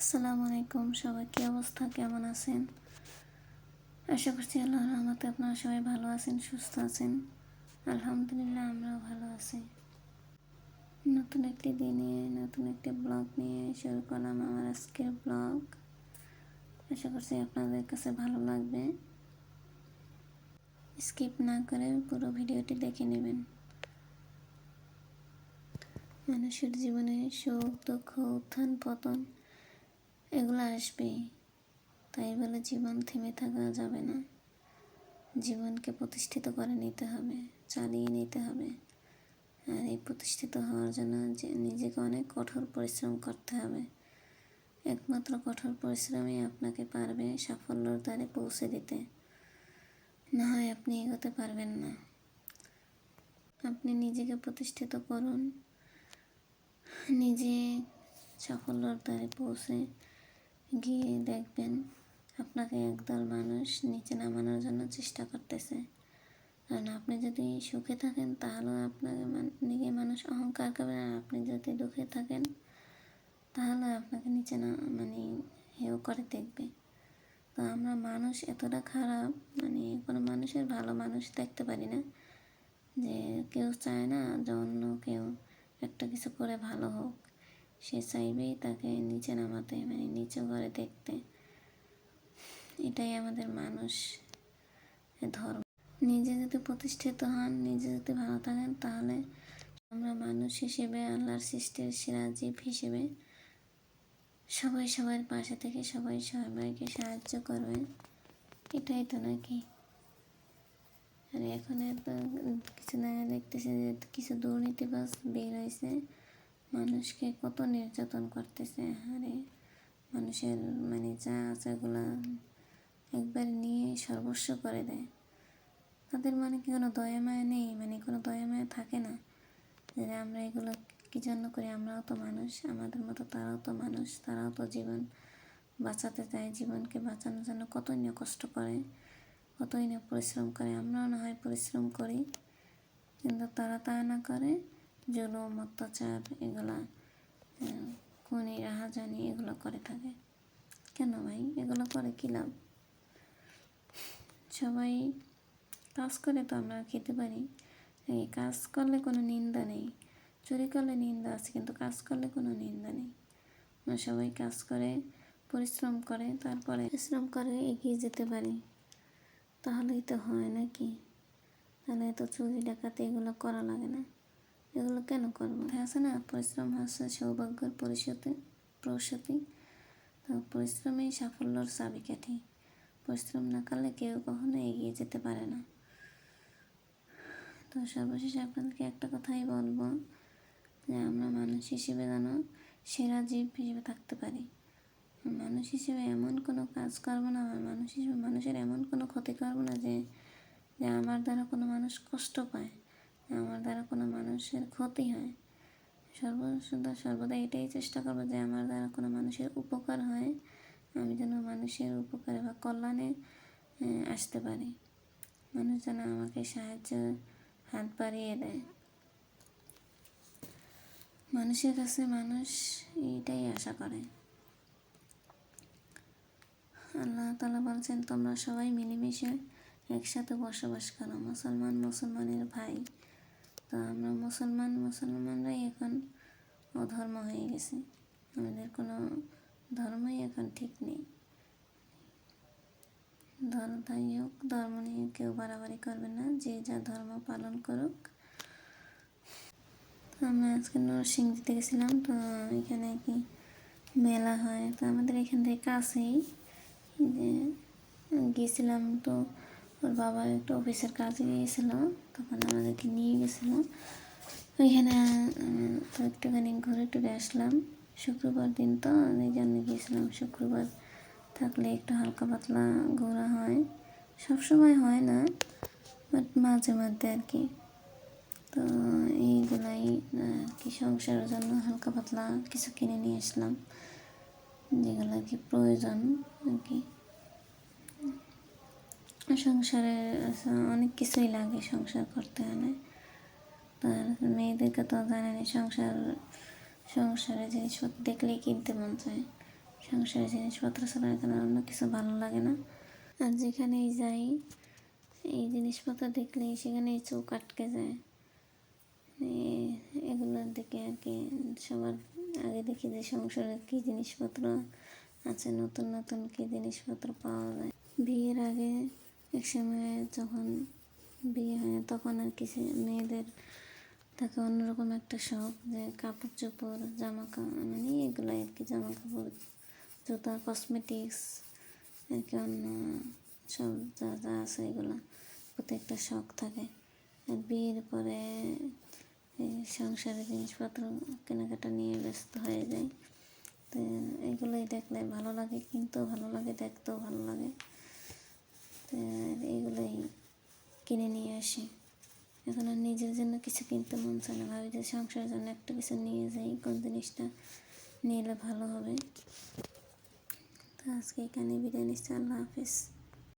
আসসালামু আলাইকুম, সবাই কী অবস্থা? কেমন আছেন? আশা করছি আল্লাহ রহমতে আপনারা সবাই ভালো আছেন, সুস্থ আছেন। আলহামদুলিল্লাহ, আমরাও ভালো আছি। নতুন একটি দিনে, নতুন একটি ব্লগ নিয়ে শুরু করলাম আমার আজকের ব্লগ। আশা করছি আপনাদের কাছে ভালো লাগবে। স্কিপ না করে পুরো ভিডিওটি দেখে নেবেন। মানুষের জীবনে সুখ, দুঃখ, উত্থান, পতন এগুলো আসবেই তাই বলে জীবন থেমে থাকা যাবে না। জীবনকে প্রতিষ্ঠিত করে নিতে হবে, চালিয়ে নিতে হবে। আর এই প্রতিষ্ঠিত হওয়ার জন্য যে নিজেকে অনেক কঠোর পরিশ্রম করতে হবে। একমাত্র কঠোর পরিশ্রমই আপনাকে পারবে সাফল্যর দ্বারে পৌঁছে দিতে। না হয় আপনি এগোতে পারবেন না। আপনি নিজেকে প্রতিষ্ঠিত করুন। নিজে সাফল্যর দ্বারে পৌঁছে গিয়ে দেখবেন আপনাকে একদল মানুষ নিচে নামানোর জন্য চেষ্টা করতেছে। কারণ আপনি যদি সুখে থাকেন, তাহলে আপনাকে নিয়ে মানুষ অহংকার করবে আর আপনি যদি দুঃখে থাকেন, তাহলে আপনাকে নিচে না মানে হেও করে দেখবে। তো আমরা মানুষ এতটা খারাপ মানে কোনো মানুষের ভালো মানুষ দেখতে পারি না। যে কেউ চায় না যে অন্য কেউ একটা কিছু করে ভালো হোক। সে চাইবেই তাকে নিচে নামাতে মানে নিচু করে দেখতে। এটাই আমাদের মানুষ ধর্ম। নিজে যদি প্রতিষ্ঠিত হন, নিজে যদি ভালো থাকেন, তাহলে আমরা মানুষ হিসেবে, আল্লাহর সৃষ্টির সেরা হিসেবে সবাই সবার পাশে থেকে সবাই সবাইকে সাহায্য করবে এটাই তো নাকি? আর এখন এত কিছু না দেখতেছি যে কিছু দুর্নীতিবাজ বের হয়েছে মানুষকে কত নির্যাতন করতেছে হারে মানুষের মানে যা আছে ওগুলো একবার নিয়ে সর্বস্ব করে দেয়। তাদের মানে কি কোনো দয়া মায়া নেই? মানে কোনো দয়া মায়া থাকে না যে আমরা এগুলো কী জন্য করি? আমরাও তো মানুষ, আমাদের মতো তারাও তো মানুষ, তারাও তো জীবন বাঁচাতে চায়, জীবনকে বাঁচানোর জন্য কতই না কষ্ট করে, কতই না পরিশ্রম করে। আমরাও না হয় পরিশ্রম করি, কিন্তু তারা তা না করে। জুলুম, অত্যাচার এগুলা খুনি, রাহাজানি এগুলো করে থাকে। কেন ভাই? এগুলো করে কী লাভ? সবাই কাজ করে তো আমরা খেতে পারি। এই কাজ করলে কোনো নিন্দা নেই। চুরি করলে নিন্দা আছে, কিন্তু কাজ করলে কোনো নিন্দা নেই। আমরা সবাই কাজ করে, পরিশ্রম করে, তারপরে পরিশ্রম করে এগিয়ে যেতে পারি। তাহলেই তো হয় নাকি? তাহলে তো চুরি ডাকাতে এগুলো করা লাগে না। এগুলো কেন করব। আছে না, পরিশ্রম হচ্ছে সৌভাগ্যের পরিশোধে প্রসূতি। তো পরিশ্রমেই সাফল্যর চাবিকাঠি। পরিশ্রম না করলে কেউ কখনো এগিয়ে যেতে পারে না। তো সর্বশেষে আপনাদেরকে একটা কথাই বলব, যে আমরা মানুষ হিসেবে যেন সেরা জীব হিসেবে থাকতে পারি। মানুষ হিসেবে এমন কোনো কাজ করব না আমার মানুষ হিসেবে মানুষের এমন কোনো ক্ষতি করব না যে যে আমার দ্বারা কোনো মানুষ কষ্ট পায়। আমার দ্বারা কোনো মানুষের ক্ষতি হয়। সর্বদা সর্বদা এটাই চেষ্টা করব যে আমার দ্বারা কোনো মানুষের উপকার হয়, আমি যেন মানুষের উপকারে বা কল্যাণে আসতে পারি। মানুষ যেন আমাকে সাহায্য হাত বাড়িয়ে দেয়। মানুষের কাছে মানুষ এইটাই আশা করে। আল্লাহ তালা বলছেন, তোমরা সবাই মিলেমিশে একসাথে বসবাস করো, মুসলমান, মুসলমানের ভাই। তো আমরা মুসলমান, মুসলমানরাই এখন অধর্ম হয়ে গেছে। আমাদের কোনো ধর্মই এখন ঠিক নেই। ধর্ম তাই হোক, ধর্ম নিয়ে কেউ বাড়াবাড়ি করবে না। যে যা ধর্ম পালন করুক। তো আমরা আজকে নরসিংদীতে গেছিলাম, তো এখানে কি মেলা হয়। তো আমাদের এখান থেকে কাছেই যে গিয়েছিলাম তো ওর বাবা একটু অফিসের কাজে গিয়েছিল, তখন আমাদেরকে নিয়ে গেছিল। ওইখানে তো একটুখানি ঘুরে টুরে আসলাম। শুক্রবার দিন তো এই জন্য গিয়েছিলাম। শুক্রবার থাকলে একটু হালকা পাতলা ঘোরা হয়। সব সময় হয় না বাট মাঝে মধ্যে আর কি। তো এইগুলাই আর কি সংসারের জন্য হালকা পাতলা কিছু কিনে নিয়ে আসলাম, যেগুলো আর কি প্রয়োজন আর কি। সংসারে অনেক কিছুই লাগে সংসার করতে হলে। তার মেয়েদেরকে তো জানেনি, সংসার, সংসারে জিনিসপত্র দেখলেই কিনতে মন চায়। সংসারের জিনিসপত্র ছাড়া এখানে অন্য কিছু ভালো লাগে না। আর যেখানেই যাই, এই জিনিসপত্র দেখলেই সেখানেই চোখ আটকে যায়। এগুলোর দিকে আর কি সবার আগে দেখি যে সংসারে কী জিনিসপত্র আছে, নতুন নতুন কী জিনিসপত্র পাওয়া যায়। বিয়ের আগে এক সময় যখন বিয়ে হয় তখন আর কি মেয়েদের থাকে অন্যরকম একটা শখ যে কাপড় চোপড় জামা মানে এগুলো আর কি জামা কাপড় জুতা কসমেটিক্স আর কি অন্য সব যা যা আছে এগুলো প্রতি একটা শখ থাকে। আর বিয়ের পরে সংসারের জিনিসপত্র কেনাকাটা নিয়ে ব্যস্ত হয়ে যায়। তো এগুলোই দেখলে ভালো লাগে, কিনতেও ভালো লাগে, দেখতেও ভালো লাগে। তো এগুলোই কিনে নিয়ে আসি। এখন আর নিজের জন্য কিছু কিনতে মন চায় না। ভাবি যে সংসারের জন্য একটা কিছু নিয়ে যাই, কোন জিনিসটা নিয়ে এলে ভালো হবে। তো আজকে এখানে বিরিয়ানি আল্লাহ হাফিজ।